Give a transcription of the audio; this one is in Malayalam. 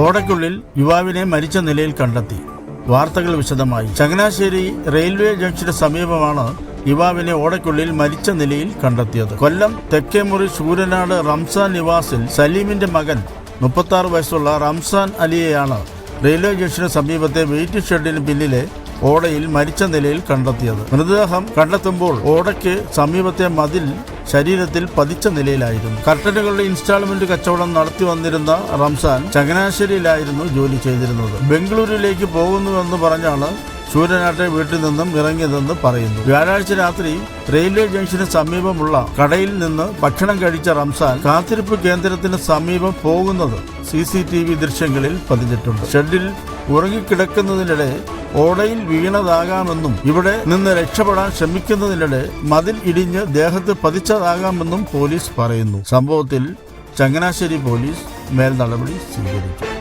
ഓടയ്ക്കുള്ളിൽ യുവാവിനെ മരിച്ച നിലയിൽ കണ്ടെത്തി. വാർത്തകൾ വിശദമായി. ചങ്ങനാശ്ശേരി റെയിൽവേ ജംഗ്ഷന് സമീപമാണ് യുവാവിനെ ഓടയ്ക്കുള്ളിൽ മരിച്ച നിലയിൽ കണ്ടെത്തിയത്. കൊല്ലം തെക്കേമുറി ശൂരനാട് റംസാൻ നിവാസിൽ സലീമിന്റെ മകൻ മുപ്പത്തി ആറ് വയസ്സുള്ള റംസാൻ അലിയെയാണ് റെയിൽവേ ജംഗ്ഷന് സമീപത്തെ വെയിറ്റ് ഷെഡിന് പിന്നിലെ ഓടയിൽ മരിച്ച നിലയിൽ കണ്ടെത്തിയത്. മൃതദേഹം കണ്ടെത്തുമ്പോൾ ഓടയ്ക്ക് സമീപത്തെ മതിൽ ശരീരത്തിൽ പതിച്ച നിലയിലായിരുന്നു. കർട്ടനുകളുടെ ഇൻസ്റ്റാൾമെന്റ് കച്ചവടം നടത്തി വന്നിരുന്ന റംസാൻ ചങ്ങനാശ്ശേരിയിലായിരുന്നു ജോലി ചെയ്തിരുന്നത്. ബംഗളൂരുവിലേക്ക് പോകുന്നുവെന്ന് പറഞ്ഞാണ് സൂര്യനാട്ടെ വീട്ടിൽ നിന്നും ഇറങ്ങിയതെന്ന് പറയുന്നു. വ്യാഴാഴ്ച രാത്രി റെയിൽവേ ജംഗ്ഷന് സമീപമുള്ള കടയിൽ നിന്ന് ഭക്ഷണം കഴിച്ച റംസാൻ കാത്തിരിപ്പ് കേന്ദ്രത്തിന് സമീപം പോകുന്നത് സി സി ടി വി ദൃശ്യങ്ങളിൽ പതിഞ്ഞിട്ടുണ്ട്. ഷെഡിൽ ഉറങ്ങിക്കിടക്കുന്നതിനിടെ ഓടയിൽ വീണതാകാമെന്നും ഇവിടെ നിന്ന് രക്ഷപ്പെടാൻ ശ്രമിക്കുന്നതിനിടെ മതിൽ ഇടിഞ്ഞ് ദേഹത്ത് പതിച്ചതാകാമെന്നും പോലീസ് പറയുന്നു. സംഭവത്തിൽ ചങ്ങനാശ്ശേരി പോലീസ് മേൽ നടപടി സ്വീകരിച്ചു